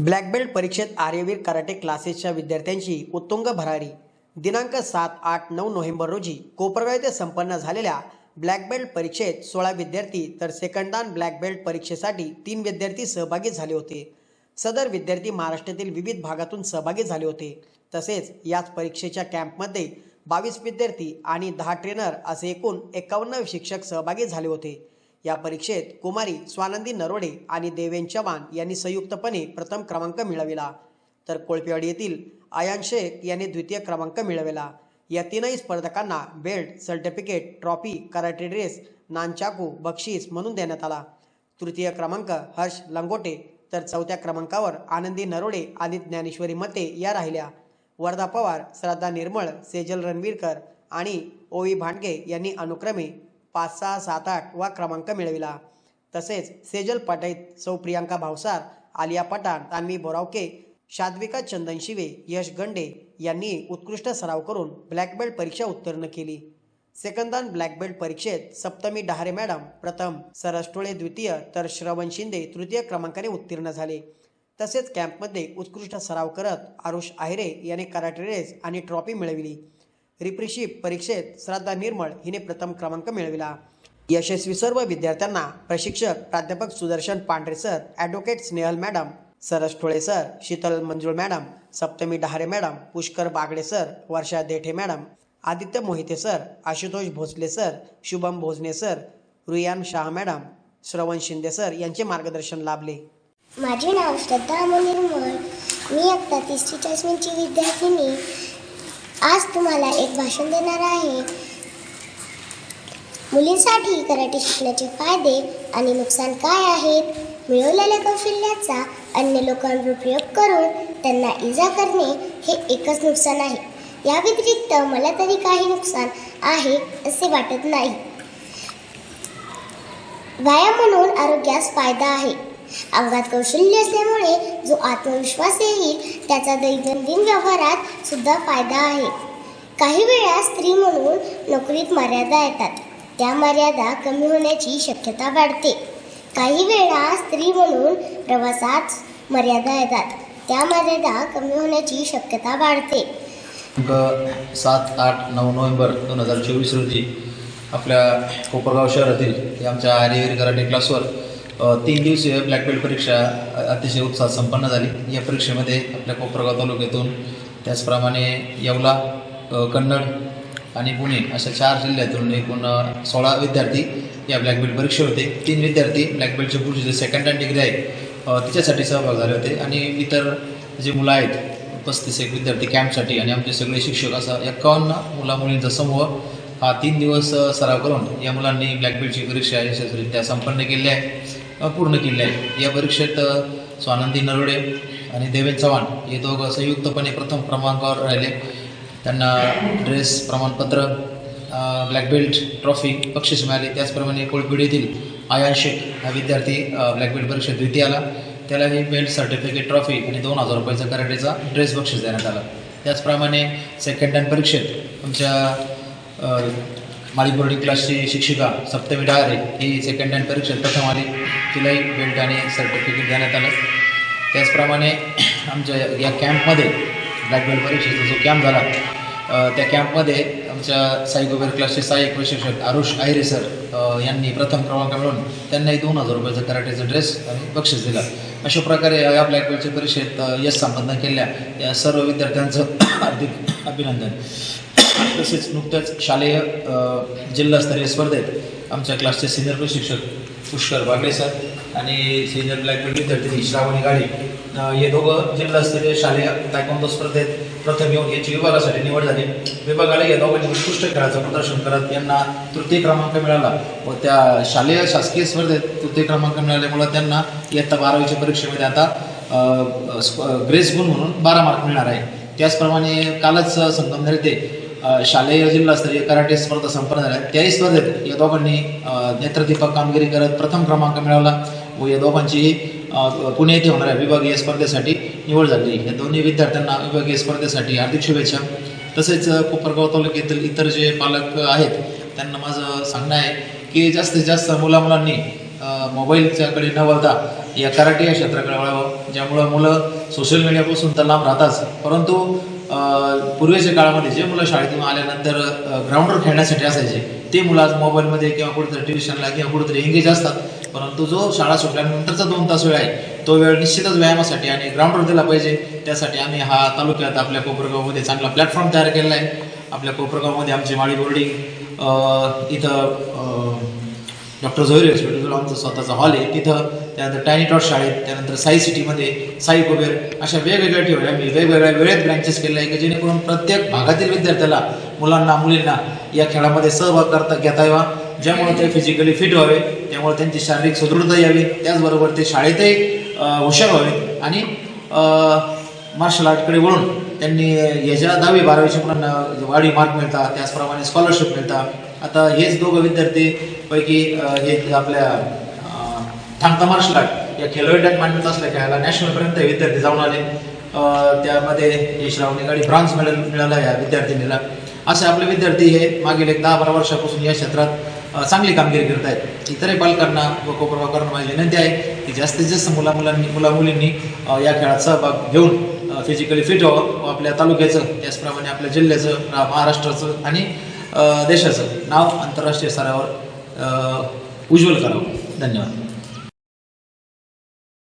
Black belt परीक्षेत Aryaveer karate क्लासेसच्या विद्यार्थ्यांची उत्तुंग भरारी. दिनांक सात आठ नऊ नोव्हेंबर रोजी कोपरगाव येथे संपन्न झालेल्या ब्लॅक बेल्ट परीक्षेत सोळा विद्यार्थी तर सेकंडान ब्लॅक बेल्ट परीक्षेसाठी तीन विद्यार्थी सहभागी झाले होते. सदर विद्यार्थी महाराष्ट्रातील विविध भागातून सहभागी झाले होते. तसेच याच परीक्षेच्या कॅम्पमध्ये बावीस विद्यार्थी आणि दहा ट्रेनर असे एकूण एकावन्न शिक्षक सहभागी झाले होते. या परीक्षेत कुमारी स्वानंदी नरोडे आणि देवेन चव्हाण यांनी संयुक्तपणे प्रथम क्रमांक मिळविला. तर कोळपेवाडी येथील आयान शेख यांनी द्वितीय क्रमांक मिळविला. या तीनही स्पर्धकांना belt certificate trophy karate dress nunchaku बक्षीस म्हणून देण्यात आला. तृतीय क्रमांक हर्ष लंगोटे तर चौथ्या क्रमांकावर आनंदी नरोडे आणि ज्ञानेश्वरी मते या राहिल्या. वर्धा पवार श्रद्धा निर्मळ सेजल रणवीरकर आणि ओवी भांडगे यांनी अनुक्रमे पाच सहा सात आठ वा क्रमांक मिळविला. तसेच सेजल पटाईत सौ प्रियांका भावसार आलिया पठाण तान्वी बोरावके शाद्विका चंदन शिवे यश गंडे यांनी उत्कृष्ट सराव करून ब्लॅक बेल्ट परीक्षा उत्तीर्ण केली. सेकंदान ब्लॅक बेल्ट परीक्षेत सप्तमी डहारे मॅडम प्रथम सरस्टोळे द्वितीय तर श्रवण शिंदे तृतीय क्रमांकाने उत्तीर्ण झाले. तसेच कॅम्पमध्ये उत्कृष्ट सराव करत आरुष आहिरे याने कराटे रेस आणि ट्रॉफी मिळविली. रिप्रिशिप परीक्षेत श्रद्धा निर्मळ हिने प्रथम क्रमांक मिळविला. यशस्वी सर्व विद्यार्थ्यांना प्रशिक्षक प्राध्यापक सुदर्शन पांढरे sir advocate Snehal madam Saras Thole sir Sheetal Manjul madam Saptami Dahare madam Pushkar Bagde sir Varsha Dethe madam Aditya Mohite sir Ashutosh Bhosale sir Shubham Bhojane sir Ruyan Shah madam Shravan Shinde sir यांचे मार्गदर्शन लाभले. माझे नाव श्रद्धा निर्मळ. मी आत्ता तिसरी विद्यार्थिनी. आज तुम्हाला एक भाषण देणार आहे. मुलींसाठी कराटे शिकण्याचे फायदे आणि नुकसान काय आहेत? मिळवलेल्या कौशल्याचा अन्य लोकांवर प्रयोग करून त्यांना इजा करणे हे एकच नुकसान आहे. या व्यतिरिक्त मला तरी काही नुकसान आहे असे वाटत नाही. व्यायाम म्हणून आरोग्यास फायदा आहे. अपघात कौशल्य असल्यामुळे जो आत्मविश्वास येईल त्याचा दैनंदिन व्यवहारात सुद्धा फायदा आहे. काही वेळा स्त्री म्हणून नोकरीत मर्यादा येतात. त्या मर्यादा कमी होण्याची शक्यता वाढते. काही वेळा स्त्री म्हणून प्रवासात मर्यादा येतात. त्या मर्यादा कमी होण्याची शक्यता वाढते. सात आठ नऊ नोव्हेंबर दोन हजार चोवीस रोजी आपल्या कोपरगाव शहरातील आमच्या आर्यवीर कराटे क्लासवर तीन दिवसीय ब्लॅक बेल्ट परीक्षा अतिशय उत्साहात संपन्न झाली. या परीक्षेमध्ये आपल्या कोपरगाव तालुक्यातून त्याचप्रमाणे येवला कन्नड आणि पुणे अशा चार जिल्ह्यातून एकूण सोळा विद्यार्थी या ब्लॅक बेल्ट परीक्षेत होते. तीन विद्यार्थी ब्लॅक बेल्टच्या पुढची जे सेकंड हँड डिग्री आहे तिच्यासाठी सहभाग झाले होते. आणि इतर जे मुलं आहेत पस्तीस एक विद्यार्थी कॅम्पसाठी आणि आमचे सगळे शिक्षक असा एक्कावन्न मुला मुलींचा समूह हा तीन दिवस सराव करून या मुलांनी ब्लॅक बेल्टची परीक्षा यशस्वीरित्या संपन्न केली आहे. पूर्ण केले आहे या परीक्षेत स्वानंदी नरोडे आणि देवेन चव्हाण हे दोघं संयुक्तपणे प्रथम क्रमांकावर राहिले. त्यांना ड्रेस प्रमाणपत्र ब्लॅक बेल्ट ट्रॉफी बक्षीस मिळाली. त्याचप्रमाणे कोळपेड येथील आयान शेख हा विद्यार्थी ब्लॅक बेल्ट परीक्षेत द्वितीय आला. त्यालाही बेल्ट सर्टिफिकेट ट्रॉफी आणि दोन हजार रुपयाचा कराटेचा ड्रेस बक्षीस देण्यात आला. त्याचप्रमाणे सेकंड हँड परीक्षेत आमच्या अ, बोर्डिंग क्लासची शिक्षिका सप्तमी डहारे ही सेकंड हँड परीक्षेत प्रथम आली. तिलाही बेल्ट आणि सर्टिफिकेट देण्यात आलं. त्याचप्रमाणे आमच्या या कॅम्पमध्ये ब्लॅक बेल्ट परीक्षेचा जो कॅम्प झाला त्या कॅम्पमध्ये आमच्या साईगोबर क्लासचे सहाय्यक प्रशिक्षक आरुष आहिरे सर यांनी प्रथम क्रमांक मिळवून त्यांनाही दोन हजार रुपयाचा कराटेचा ड्रेस आणि बक्षीस दिला. अशा प्रकारे या ब्लॅक बेल्टच्या परीक्षेत यश संपन्न केल्या. या सर्व विद्यार्थ्यांचं हार्दिक अभिनंदन. तसेच नुकत्याच शालेय जिल्हास्तरीय स्पर्धेत आमच्या क्लासचे सिनियर प्रशिक्षक पुष्कर बागडे सर आणि सिनियर ब्लॅक बेल्ट विद्यार्थी श्रावणी गाडी. हे दोघं जिल्हास्तरीय शालेय तायकोंदो स्पर्धेत प्रथम येऊन याची विभागासाठी निवड झाली. विभागाला या दोघांनी उत्कृष्ट खेळाचं प्रदर्शन करत यांना तृतीय क्रमांक मिळाला व त्या शालेय शासकीय स्पर्धेत तृतीय क्रमांक मिळाल्यामुळं त्यांना इयत्ता बारावीच्या परीक्षेमध्ये आता ग्रेस गुण म्हणून बारा मार्क मिळणार आहे. त्याचप्रमाणे कालच संगमनेर ते शालेय जिल्हास्तरीय कराटे स्पर्धा संपन्न झाल्या. त्याही स्पर्धेत या दोघांनी नेत्रदीपक कामगिरी करत प्रथम क्रमांक मिळवला व या दोघांची पुणे येथे होणाऱ्या विभागीय स्पर्धेसाठी निवड झाली. या दोन्ही विद्यार्थ्यांना विभागीय स्पर्धेसाठी हार्दिक शुभेच्छा. तसेच कोपरगाव तालुक्यातील इतर जे पालक आहेत त्यांना माझं सांगणं आहे की जास्तीत जास्त मुलामुलांनी मोबाईलच्याकडे न वळता या कराटे या क्षेत्राकडे वळावं. ज्यामुळं मुलं सोशल मीडियापासून तर लांब राहतात परंतु पूर्वीच्या काळामध्ये जे मुलं शाळेतून आल्यानंतर ग्राउंडवर खेळण्यासाठी असायचे ते मुलं आज मोबाईलमध्ये किंवा कुठेतरी ट्युशनला किंवा कुठेतरी एंगेज असतात. परंतु जो शाळा सुटल्यानंतरचा दोन तास वेळ आहे तो वेळ निश्चितच व्यायामासाठी आणि ग्राउंडवर दिला पाहिजे. त्यासाठी आम्ही हा तालुक्यात आपल्या कोपरगावमध्ये चांगला प्लॅटफॉर्म तयार केलेला आहे. आपल्या कोपरगावमध्ये आमची माळी बोर्डिंग इथं डॉक्टर झोईर हॉस्पिटल आमचं स्वतःचा हॉल आहे तिथं त्यानंतर टॅनिटॉट शाळेत त्यानंतर साई सिटीमध्ये साई कुबेर अशा वेगवेगळ्या ठिकाणी आम्ही वेगवेगळ्या वेळेत ब्रँचेस केले आहे की जेणेकरून प्रत्येक भागातील विद्यार्थ्याला मुलांना मुलींना या खेळामध्ये सहभाग करता घेता यावा. ज्यामुळे ते फिजिकली फिट व्हावे त्यामुळे त्यांची शारीरिक सुदृढता यावी. त्याचबरोबर ते शाळेतही हुशार व्हावे आणि मार्शल आर्टकडे वळून त्यांनी याच्या दहावी बारावीच्या मुलांना वाढीव मार्क मिळतात त्याचप्रमाणे स्कॉलरशिप मिळतात. आता हेच दोघं विद्यार्थी पैकी हे आपल्या थांबता थांगता मार्शल आर्ट या खेलो इंडियात मान्यता असल्या खेळायला नॅशनलपर्यंत हे विद्यार्थी जाऊन आले. त्यामध्ये यशरावने गाडी ब्रॉन्झ मेडल मिळाला या विद्यार्थिनीला. असे आपले विद्यार्थी हे मागील एक दहा बारा वर्षापासून या क्षेत्रात चांगली कामगिरी करत आहेत. इतरही पालकांना व करणं माझी विनंती आहे की जास्तीत जास्त मुला मुलांनी मुला मुलींनी या खेळात सहभाग घेऊन फिजिकली फिट व्हावं व आपल्या तालुक्याचं त्याचप्रमाणे आपल्या जिल्ह्याचं महाराष्ट्राचं आणि देशाचं नाव आंतरराष्ट्रीय स्तरावर उज्ज्वल करावं. धन्यवाद.